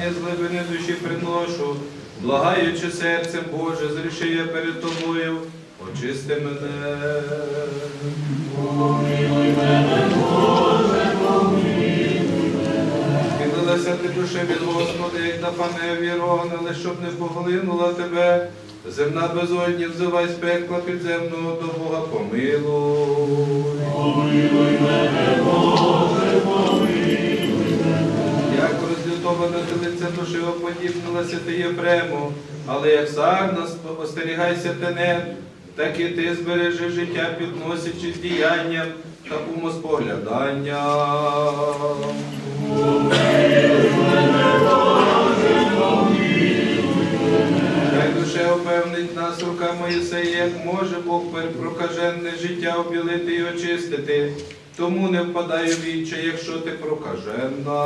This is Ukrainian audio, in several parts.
через з глибини душі приношу, благаючи серцем Боже, зріши я перед тобою, очисти мене. Схилилася ти душе від Господа, як на пане вірон, але щоб не поглинула тебе. Земна безодні, взивай з пекла підземного до Бога помилуй. Як телиця душі оподібнилася ти Єфрему, але як сарна остерігайся тене, так і ти збережи життя, підносячи з діянням та умоспоглядання. Хай душе опевнить нас рука Моїсея, як може Бог прокажене життя обілити і очистити. Тому не впадай у віччя, якщо ти прокажена.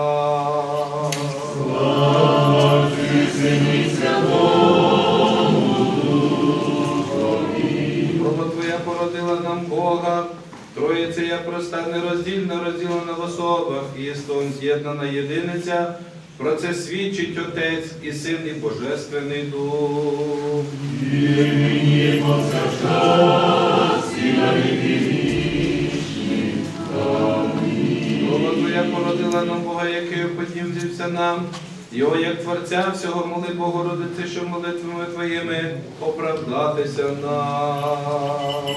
Роба Твоя породила нам Бога, Троїця я проста, нероздільно розділена в особах, і єстон з'єднана єдиниця. Про це свідчить Отець і Син, і Божественний Дух. Слово Твоя Бога, який подівся нам. Його як Творця всього моли Богородиці, що молитвами Твоїми оправдатися нам.